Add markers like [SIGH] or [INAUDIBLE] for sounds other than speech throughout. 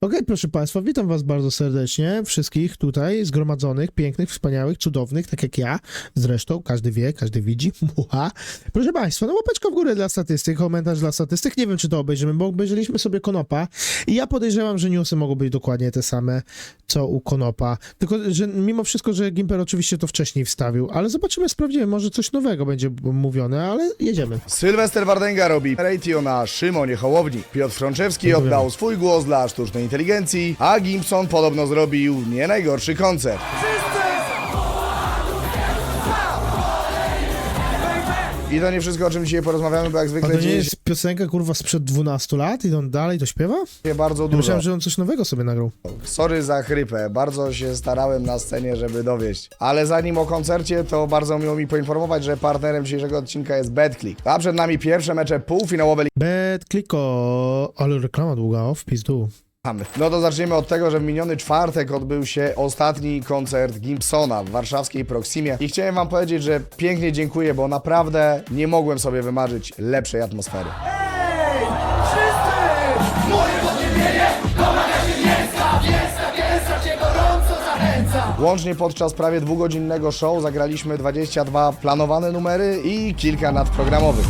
Okej, proszę Państwa, witam Was bardzo serdecznie, wszystkich tutaj zgromadzonych, pięknych, wspaniałych, cudownych, tak jak ja, zresztą, każdy wie, każdy widzi, [LAUGHS] mucha. Proszę Państwa, no łapeczka w górę dla statystyk, komentarz dla statystyk, nie wiem, czy to obejrzymy, bo obejrzeliśmy sobie Konopa i ja podejrzewam, że newsy mogą być dokładnie te same, co u Konopa, tylko, że mimo wszystko, że Gimper oczywiście to wcześniej wstawił, ale zobaczymy, sprawdzimy, może coś nowego będzie mówione, ale jedziemy. Sylwester Wardęga robi ratio na Szymonie Hołowni. Piotr Frączewski oddał swój głos dla sztucznej inteligencji, a Gimson podobno zrobił nie najgorszy koncert. I to nie wszystko, o czym dzisiaj porozmawiamy, bo jak A zwykle to nie dzieje jest piosenka, kurwa, sprzed 12 lat i on dalej to śpiewa? się bardzo Ja dużo. myślałem, że on coś nowego sobie nagrał. Sorry za chrypę, bardzo się starałem na scenie, żeby dowieść. Ale zanim o koncercie, to bardzo miło mi poinformować, że partnerem dzisiejszego odcinka jest BetClick. A przed nami pierwsze mecze półfinałowe Bet kliko, ale reklama długa, o, w pizdu. Mamy. No to zaczniemy od tego, że w miniony czwartek odbył się ostatni koncert Gimpsona w warszawskiej Proximie i chciałem wam powiedzieć, że pięknie dziękuję, bo naprawdę nie mogłem sobie wymarzyć lepszej atmosfery. Łącznie podczas prawie dwugodzinnego show zagraliśmy 22 planowane numery i kilka nadprogramowych.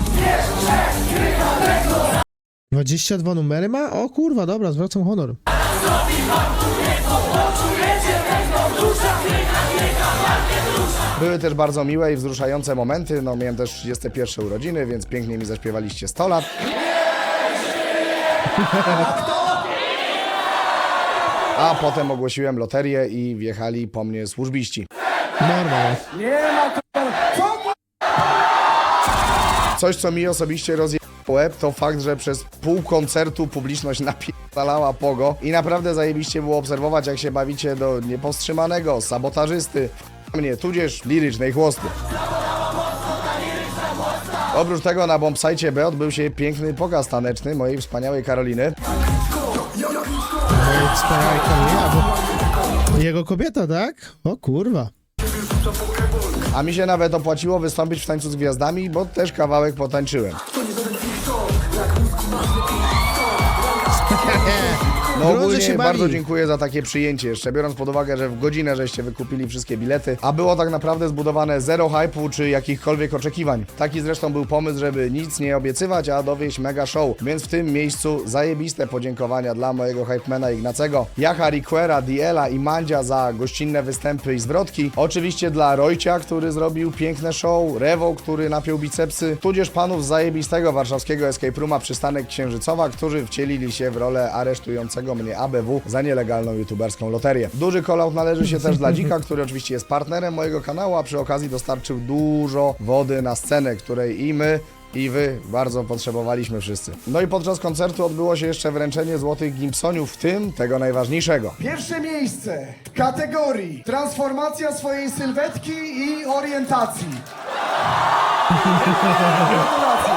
22 numery ma? O kurwa, dobra, zwracam honor. Były też bardzo miłe i wzruszające momenty. No, miałem też 31 urodziny, więc pięknie mi zaśpiewaliście 100 lat. A potem ogłosiłem loterię i wjechali po mnie służbiści. Normal. Coś, co mi osobiście łeb, to fakt, że przez pół koncertu publiczność [LAUGHS] napierdalała pogo i naprawdę zajebiście było obserwować, jak się bawicie do niepowstrzymanego sabotażysty, mnie, tudzież lirycznej chłosty. Oprócz tego na bombsite B odbył się piękny pokaz taneczny mojej wspaniałej Karoliny. Karolina, bo... Jego kobieta, tak? O kurwa. A mi się nawet opłaciło wystąpić w tańcu z gwiazdami, bo też kawałek potańczyłem. [LAUGHS] Yeah. No Drodzy ogólnie się bardzo dziękuję za takie przyjęcie, jeszcze biorąc pod uwagę, że w godzinę żeście wykupili wszystkie bilety, a było tak naprawdę zbudowane zero hype'u czy jakichkolwiek oczekiwań. Taki zresztą był pomysł, żeby nic nie obiecywać, a dowieść mega show. Więc w tym miejscu zajebiste podziękowania dla mojego hypemana Ignacego, Jacha Riquera, Diela i Mandzia za gościnne występy i zwrotki. Oczywiście dla Rojcia, który zrobił piękne show, Rewo, który napiął bicepsy, tudzież panów z zajebistego warszawskiego escape rooma Przystanek Księżycowa, którzy wcielili się w rolę aresztującego mnie ABW za nielegalną youtuberską loterię. Duży call należy się też dla Dzika, który oczywiście jest partnerem mojego kanału, a przy okazji dostarczył dużo wody na scenę, której i my i wy bardzo potrzebowaliśmy wszyscy. No i podczas koncertu odbyło się jeszcze wręczenie złotych Gimpsoniów, w tym tego najważniejszego. Pierwsze miejsce w kategorii transformacja swojej sylwetki i orientacji. [LAUGHS] Gratulacje.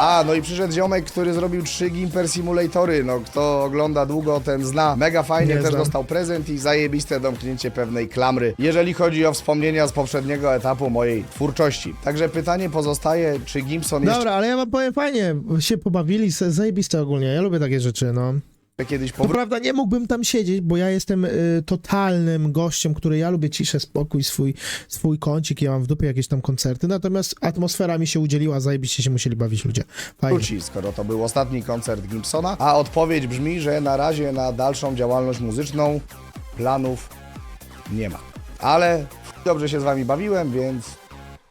A, no i przyszedł ziomek, który zrobił trzy Gimper Simulatory. No, kto ogląda długo, ten zna. Mega fajnie, Nie też znam. dostał prezent i zajebiste domknięcie pewnej klamry, jeżeli chodzi o wspomnienia z poprzedniego etapu mojej twórczości. Także pytanie pozostaje, czy Gimpson jeszcze Dobra, ale ja wam powiem fajnie, się pobawili, se- zajebiste ogólnie, ja lubię takie rzeczy, no. Kiedyś To powróci? prawda, nie mógłbym tam siedzieć, bo ja jestem y, totalnym gościem, który ja lubię ciszę, spokój, swój, swój kącik, ja mam w dupie jakieś tam koncerty, natomiast atmosfera mi się udzieliła, zajebiście się musieli bawić ludzie. Fajnie. skoro to był ostatni koncert Gimpsona? A odpowiedź brzmi, że na razie na dalszą działalność muzyczną planów nie ma. Ale dobrze się z wami bawiłem, więc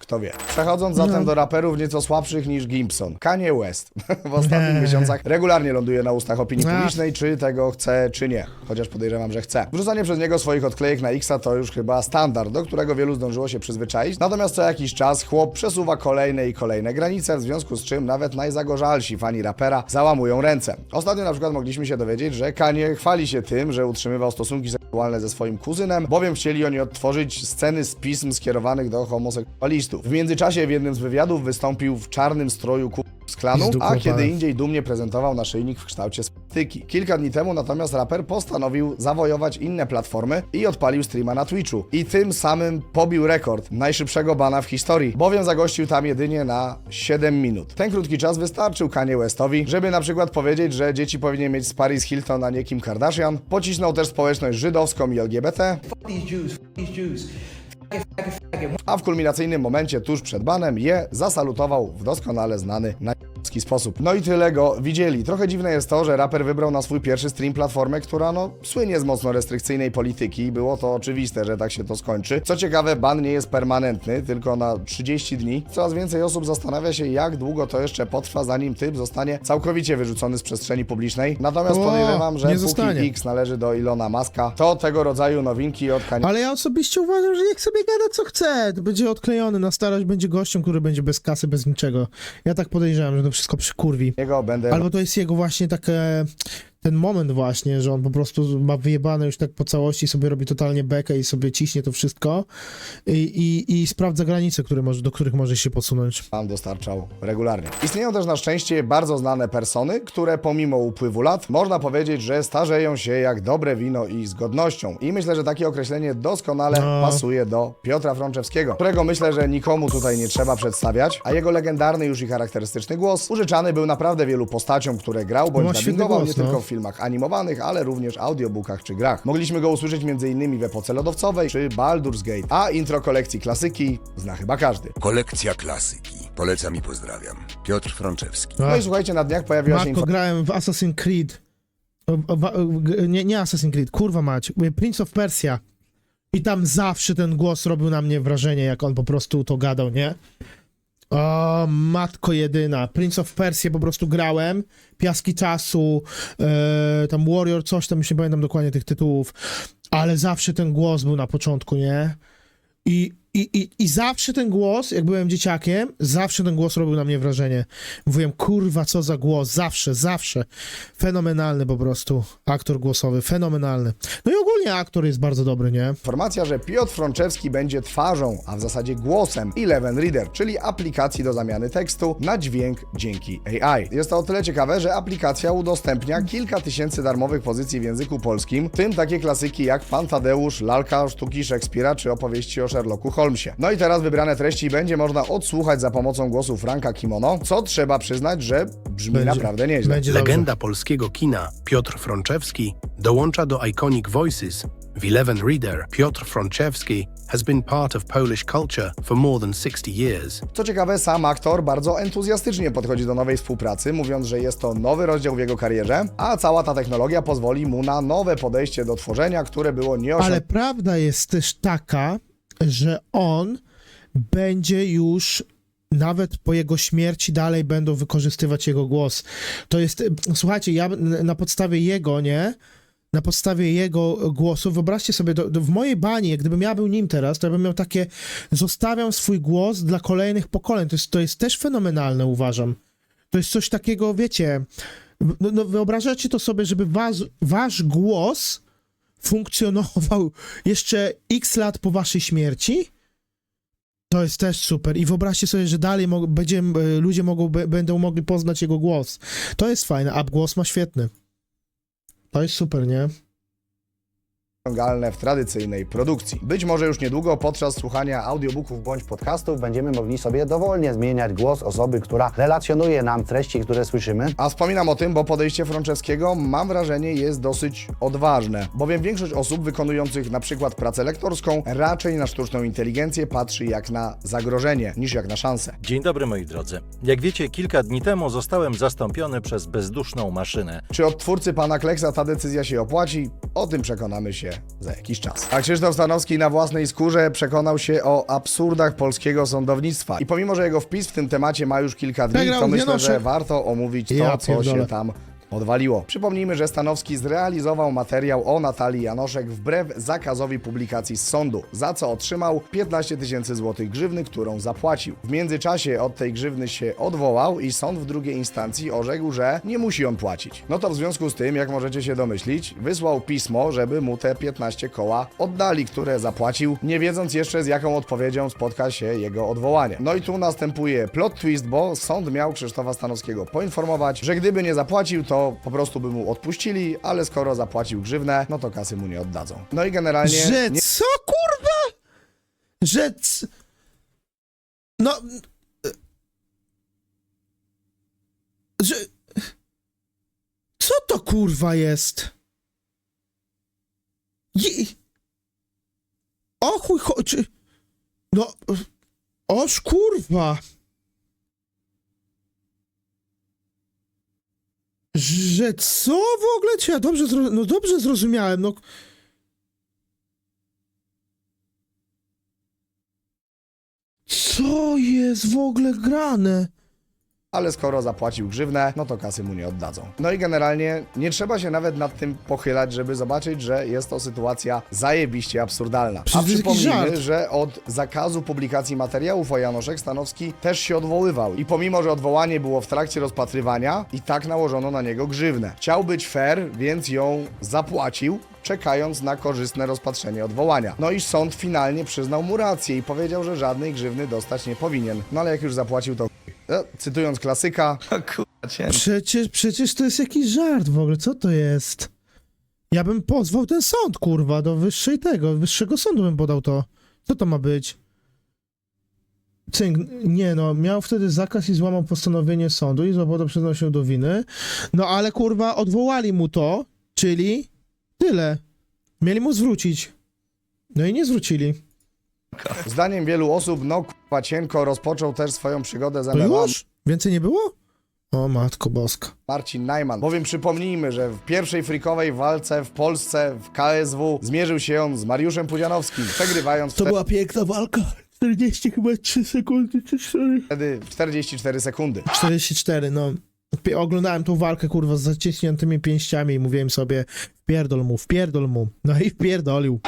kto wie. Przechodząc zatem No. do raperów nieco słabszych niż Gimpson. Kanye West [LAUGHS] w ostatnich miesiącach regularnie ląduje na ustach opinii publicznej, czy tego chce, czy nie. Chociaż podejrzewam, że chce. Wrzucanie przez niego swoich odklejek na Xa to już chyba standard, do którego wielu zdążyło się przyzwyczaić. Natomiast co jakiś czas chłop przesuwa kolejne i kolejne granice, w związku z czym nawet najzagorzalsi fani rapera załamują ręce. Ostatnio na przykład mogliśmy się dowiedzieć, że Kanye chwali się tym, że utrzymywał stosunki seksualne ze swoim kuzynem, bowiem chcieli oni odtworzyć sceny z pism skierowanych do homoseksualistów. W międzyczasie w jednym z wywiadów wystąpił w czarnym stroju ku- z klanu, a kiedy indziej dumnie prezentował naszyjnik w kształcie spatyki. Kilka dni temu natomiast raper postanowił zawojować inne platformy i odpalił streama na Twitchu. I tym samym pobił rekord najszybszego bana w historii, bowiem zagościł tam jedynie na 7 minut. Ten krótki czas wystarczył Kanye Westowi, żeby na przykład powiedzieć, że dzieci powinien mieć z Paris Hilton, a nie Kim Kardashian. Pocisnął też społeczność żydowską i LGBT, these Jews, f- these Jews. A w kulminacyjnym momencie tuż przed banem je zasalutował w doskonale znany na sposób. No i tyle go widzieli. Trochę dziwne jest to, że raper wybrał na swój pierwszy stream platformę, która no słynie z mocno restrykcyjnej polityki i było to oczywiste, że tak się to skończy. Co ciekawe, ban nie jest permanentny, tylko na 30 dni. Coraz więcej osób zastanawia się, jak długo to jeszcze potrwa, zanim typ zostanie całkowicie wyrzucony z przestrzeni publicznej. Natomiast O, podejrzewam, że póki. X należy do Ilona Maska, to tego rodzaju nowinki od Kanye Ale ja osobiście uważam, że niech sobie gada co chce. Będzie odklejony na starość, będzie gościem, który będzie bez kasy, bez niczego. Ja tak podejrzewam, że to wszystko przykurwi. Niego będę Albo to jest jego właśnie takie, ten moment właśnie, że on po prostu ma wyjebane już tak po całości, sobie robi totalnie bekę i sobie ciśnie to wszystko i, i, i sprawdza granice, które może, do których może się posunąć. Pan dostarczał regularnie. Istnieją też na szczęście bardzo znane persony, które pomimo upływu lat można powiedzieć, że starzeją się jak dobre wino i z godnością. I myślę, że takie określenie doskonale No. pasuje do Piotra Frączewskiego, którego myślę, że nikomu tutaj nie trzeba przedstawiać, a jego legendarny już i charakterystyczny głos użyczany był naprawdę wielu postaciom, które grał bądź świetny dubbingował nie no. tylko w filmach animowanych, ale również audiobookach czy grach. Mogliśmy go usłyszeć m.in. w epoce lodowcowej czy Baldur's Gate, a intro kolekcji klasyki zna chyba każdy. Kolekcja klasyki. Polecam i pozdrawiam. Piotr Frączewski. No i słuchajcie, na dniach pojawiła się Matko, grałem w Assassin's Creed. O, o, g- Nie, nie Assassin's Creed, kurwa mać. Prince of Persia. I tam zawsze ten głos robił na mnie wrażenie, jak on po prostu to gadał, nie? O, matko jedyna. Prince of Persia po prostu grałem. Piaski czasu, e, tam Warrior, coś tam, już nie pamiętam dokładnie tych tytułów. Ale zawsze ten głos był na początku, nie? I, i, i, I zawsze ten głos, jak byłem dzieciakiem, zawsze ten głos robił na mnie wrażenie. Mówiłem, kurwa, co za głos, zawsze, zawsze. Fenomenalny po prostu aktor głosowy, fenomenalny. No i ogólnie aktor jest bardzo dobry, nie? informacja, że Piotr Frączewski będzie twarzą, a w zasadzie głosem Eleven Reader, czyli aplikacji do zamiany tekstu na dźwięk dzięki AI. Jest to o tyle ciekawe, że aplikacja udostępnia kilka tysięcy darmowych pozycji w języku polskim, w tym takie klasyki jak Pan Tadeusz, Lalka, Sztuki Szekspira czy opowieści o Sherlocku Holmesie. No i teraz wybrane treści będzie można odsłuchać za pomocą głosu Franka Kimono, co trzeba przyznać, że brzmi naprawdę nieźle. Będzie. Legenda polskiego kina Piotr Frączewski dołącza do Iconic Voices. W Eleven Reader, Piotr Frączewski has been part of Polish culture for more than 60 years. Co ciekawe, sam aktor bardzo entuzjastycznie podchodzi do nowej współpracy, mówiąc, że jest to nowy rozdział w jego karierze, a cała ta technologia pozwoli mu na nowe podejście do tworzenia, które było Ale nieosiągalne. prawda jest też taka, że on będzie już nawet po jego śmierci dalej będą wykorzystywać jego głos. To jest, słuchajcie, ja na podstawie jego, nie? Na podstawie jego głosu, wyobraźcie sobie, do, do, w mojej bani, gdybym ja był nim teraz, to ja bym miał takie, zostawiam swój głos dla kolejnych pokoleń. To jest, to jest też fenomenalne, uważam. To jest coś takiego, wiecie, no, no wyobrażacie to sobie, żeby was, wasz głos funkcjonował jeszcze x lat po waszej śmierci? To jest też super. I wyobraźcie sobie, że dalej mo- będzie, e, ludzie mogą, będą mogli poznać jego głos. To jest fajne, a głos ma świetny. To jest super, nie? W tradycyjnej produkcji. Być może już niedługo podczas słuchania audiobooków bądź podcastów będziemy mogli sobie dowolnie zmieniać głos osoby, która relacjonuje nam treści, które słyszymy. A wspominam o tym, bo podejście Frączewskiego, mam wrażenie, jest dosyć odważne, bowiem większość osób wykonujących na przykład pracę lektorską raczej na sztuczną inteligencję patrzy jak na zagrożenie, niż jak na szansę. Dzień dobry moi drodzy. Jak wiecie, kilka dni temu zostałem zastąpiony przez bezduszną maszynę. Czy od twórcy pana Kleksa ta decyzja się opłaci? O tym przekonamy się za jakiś czas. A Krzysztof Stanowski na własnej skórze przekonał się o absurdach polskiego sądownictwa. I pomimo, że jego wpis w tym temacie ma już kilka dni, to myślę, że warto omówić to, co się tam odwaliło. Przypomnijmy, że Stanowski zrealizował materiał o Natalii Janoszek wbrew zakazowi publikacji z sądu, za co otrzymał 15 tysięcy złotych grzywny, którą zapłacił. W międzyczasie od tej grzywny się odwołał i sąd w drugiej instancji orzekł, że nie musi on płacić. No to w związku z tym, jak możecie się domyślić, wysłał pismo, żeby mu te 15 koła oddali, które zapłacił, nie wiedząc jeszcze z jaką odpowiedzią spotka się jego odwołanie. No i tu następuje plot twist, bo sąd miał Krzysztofa Stanowskiego poinformować, że gdyby nie zapłacił, to po prostu by mu odpuścili, ale skoro zapłacił grzywnę, no to kasy mu nie oddadzą. No i generalnie... Że nie... co, kurwa? Że c... No... Że... Co to kurwa jest? Je... O chuj chodzi... No... Oż kurwa! Że co w ogóle? Czy ja dobrze, no dobrze zrozumiałem, no... Co jest w ogóle grane? Ale skoro zapłacił grzywnę, no to kasy mu nie oddadzą. No i generalnie nie trzeba się nawet nad tym pochylać, żeby zobaczyć, że jest to sytuacja zajebiście absurdalna. A przypomnijmy, że od zakazu publikacji materiałów o Janoszek Stanowski też się odwoływał. I pomimo, że odwołanie było w trakcie rozpatrywania, i tak nałożono na niego grzywnę. Chciał być fair, więc ją zapłacił, czekając na korzystne rozpatrzenie odwołania. No i sąd finalnie przyznał mu rację i powiedział, że żadnej grzywny dostać nie powinien. No ale jak już zapłacił, to e, cytując klasyka, Przecież, przecież to jest jakiś żart w ogóle, co to jest? Ja bym pozwał ten sąd, kurwa, do wyższej tego, wyższego sądu bym podał to. Co to ma być? Cynk, nie no, miał wtedy zakaz i złamał postanowienie sądu i złowoda przyznał się do winy. No ale kurwa, odwołali mu to, czyli tyle. Mieli mu zwrócić. No i nie zwrócili. Zdaniem wielu osób, no k***a cienko rozpoczął też swoją przygodę z To MMA już? Więcej nie było? O matko boska. Marcin Najman. Bowiem przypomnijmy, że w pierwszej frikowej walce w Polsce w KSW zmierzył się on z Mariuszem Pudzianowskim, przegrywając To była piękna walka. 40 chyba 3 sekundy czy 4. wtedy 44 sekundy. 44, no. Oglądałem tą walkę, kurwa, z zaciśniętymi pięściami i mówiłem sobie, wpierdol mu, wpierdol mu. No i wpierdolił.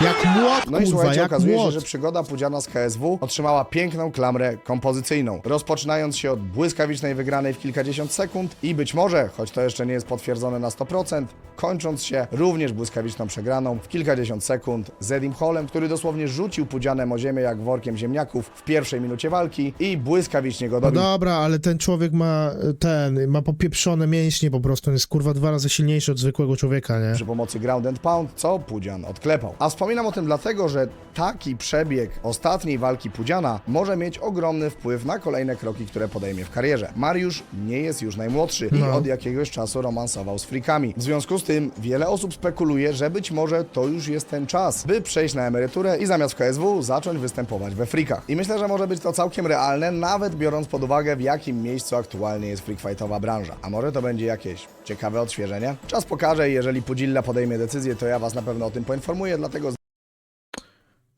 Jak młot, No i kurwa, słuchajcie, jak okazuje młot. się, że przygoda Pudziana z KSW otrzymała piękną klamrę kompozycyjną, rozpoczynając się od błyskawicznej wygranej w kilkadziesiąt sekund i być może, choć to jeszcze nie jest potwierdzone na 100%, kończąc się również błyskawiczną przegraną w kilkadziesiąt sekund z Edim Hallem, który dosłownie rzucił Pudzianem o ziemię jak workiem ziemniaków w pierwszej minucie walki i błyskawicznie go No dobił. dobra, ale ten człowiek ma e, ten, ma popieprzone mięśnie po prostu, on jest kurwa dwa razy silniejszy od zwykłego człowieka, nie? przy pomocy ground and pound, co Pudzian odklepał. A wspominam o tym dlatego, że taki przebieg ostatniej walki Pudziana może mieć ogromny wpływ na kolejne kroki, które podejmie w karierze. Mariusz nie jest już najmłodszy i No. od jakiegoś czasu romansował z frikami. W związku z tym wiele osób spekuluje, że być może to już jest ten czas, by przejść na emeryturę i zamiast w KSW zacząć występować we frikach. I myślę, że może być to całkiem realne, nawet biorąc pod uwagę w jakim miejscu aktualnie jest freakfightowa branża. A może to będzie jakieś ciekawe odświeżenie? Czas pokaże i jeżeli Pudzilla podejmie decyzję, to ja was na pewno o tym poinformuję, dlatego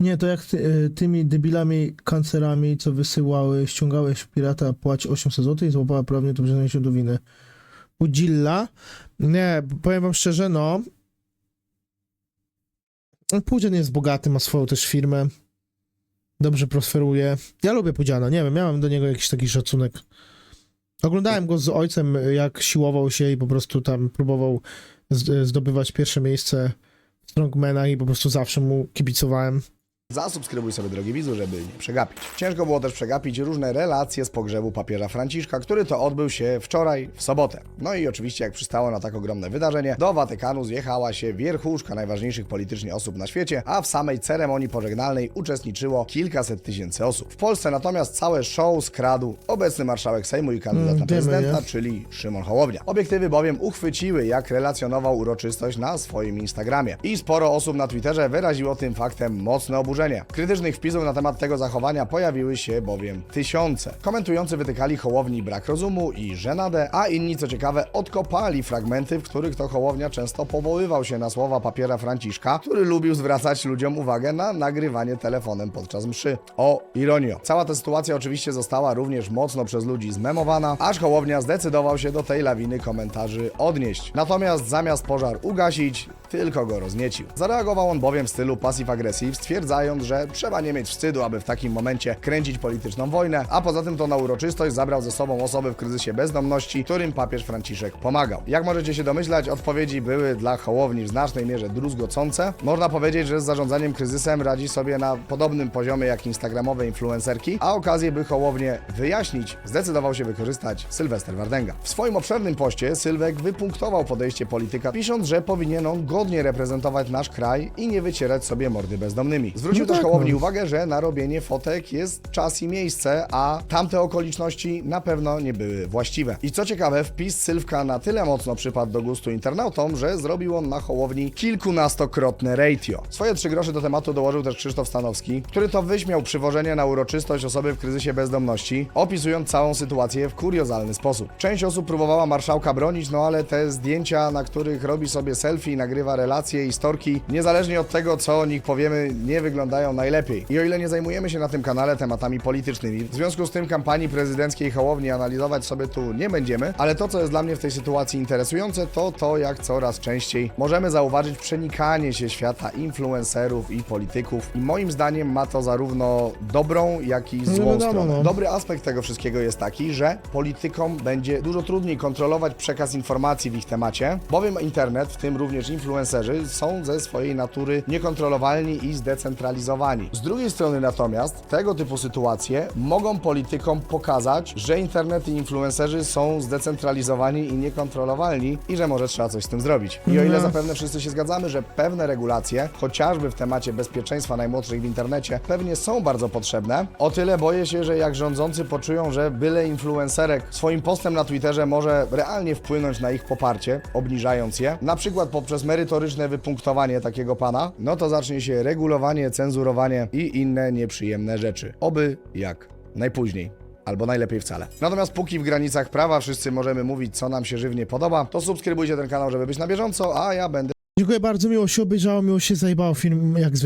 Nie, to jak ty, y, tymi debilami kancerami, co wysyłały, ściągałeś pirata, płać 800 zł i złapała prawnie to przyznanie się do winy. Pudzilla? Nie, powiem wam szczerze, no. Pudzian jest bogaty, ma swoją też firmę. Dobrze prosperuje. Ja lubię Pudziana, nie wiem, miałem do niego jakiś taki szacunek. Oglądałem go z ojcem, jak siłował się i po prostu tam próbował z- zdobywać pierwsze miejsce w strongmanach i po prostu zawsze mu kibicowałem. Zasubskrybuj sobie, drogi widzu, żeby nie przegapić. Ciężko było też przegapić różne relacje z pogrzebu papieża Franciszka, który to odbył się wczoraj, w sobotę. No i oczywiście, jak przystało na tak ogromne wydarzenie, do Watykanu zjechała się wierchuszka najważniejszych politycznie osób na świecie, a w samej ceremonii pożegnalnej uczestniczyło kilkaset tysięcy osób. W Polsce natomiast całe show skradł obecny marszałek Sejmu i kandydat Mm, na wiemy, prezydenta, nie? czyli Szymon Hołownia. Obiektywy bowiem uchwyciły, jak relacjonował uroczystość na swoim Instagramie. I sporo osób na Twitterze wyraziło tym faktem mocne oburzenie oburzenie. Krytycznych wpisów na temat tego zachowania pojawiły się bowiem tysiące. Komentujący wytykali Hołowni brak rozumu i żenadę, a inni, co ciekawe, odkopali fragmenty, w których to Hołownia często powoływał się na słowa papiera Franciszka, który lubił zwracać ludziom uwagę na nagrywanie telefonem podczas mszy. O, ironio. Cała ta sytuacja oczywiście została również mocno przez ludzi zmemowana, aż Hołownia zdecydował się do tej lawiny komentarzy odnieść. Natomiast zamiast pożar ugasić, tylko go rozniecił. Zareagował on bowiem w stylu passive-aggressive, stwierdzając, że trzeba nie mieć wstydu, aby w takim momencie kręcić polityczną wojnę, a poza tym to na uroczystość zabrał ze sobą osoby w kryzysie bezdomności, którym papież Franciszek pomagał. Jak możecie się domyślać, odpowiedzi były dla Hołowni w znacznej mierze druzgocące. Można powiedzieć, że z zarządzaniem kryzysem radzi sobie na podobnym poziomie jak instagramowe influencerki, a okazję, by Hołownię wyjaśnić, zdecydował się wykorzystać Sylwester Wardęga. W swoim obszernym poście Sylwek wypunktował podejście polityka, pisząc, że powinien on godnie reprezentować nasz kraj i nie wycierać sobie mordy bezdomnymi. Zwrócił No też tak, Hołowni no. uwagę, że na robienie fotek jest czas i miejsce, a tamte okoliczności na pewno nie były właściwe. I co ciekawe, wpis Sylwka na tyle mocno przypadł do gustu internautom, że zrobił on na Hołowni kilkunastokrotne ratio. Swoje trzy grosze do tematu dołożył też Krzysztof Stanowski, który to wyśmiał przywożenie na uroczystość osoby w kryzysie bezdomności, opisując całą sytuację w kuriozalny sposób. Część osób próbowała marszałka bronić, no ale te zdjęcia, na których robi sobie selfie i nagrywa relacje i storki, niezależnie od tego, co o nich powiemy, nie wyglądają najlepiej. I o ile nie zajmujemy się na tym kanale tematami politycznymi, w związku z tym kampanii prezydenckiej Hołowni analizować sobie tu nie będziemy, ale to, co jest dla mnie w tej sytuacji interesujące, to to, jak coraz częściej możemy zauważyć przenikanie się świata influencerów i polityków. I moim zdaniem ma to zarówno dobrą, jak i złą wiadomo, stronę. no. Dobry aspekt tego wszystkiego jest taki, że politykom będzie dużo trudniej kontrolować przekaz informacji w ich temacie, bowiem internet, w tym również influencerzy, są ze swojej natury niekontrolowalni i zdecentralizowani. Z drugiej strony natomiast tego typu sytuacje mogą politykom pokazać, że internet i influencerzy są zdecentralizowani i niekontrolowalni i że może trzeba coś z tym zrobić. I o ile zapewne wszyscy się zgadzamy, że pewne regulacje, chociażby w temacie bezpieczeństwa najmłodszych w internecie, pewnie są bardzo potrzebne, o tyle boję się, że jak rządzący poczują, że byle influencerek swoim postem na Twitterze może realnie wpłynąć na ich poparcie, obniżając je, na przykład poprzez merytoryczne wypunktowanie takiego pana, no to zacznie się regulowanie, cenzurowanie i inne nieprzyjemne rzeczy. Oby jak najpóźniej. Albo najlepiej wcale. Natomiast póki w granicach prawa wszyscy możemy mówić, co nam się żywnie podoba, to subskrybujcie ten kanał, żeby być na bieżąco, a ja będę Dziękuję bardzo, miło się obejrzało, miło się zajebało film, jak zwykle.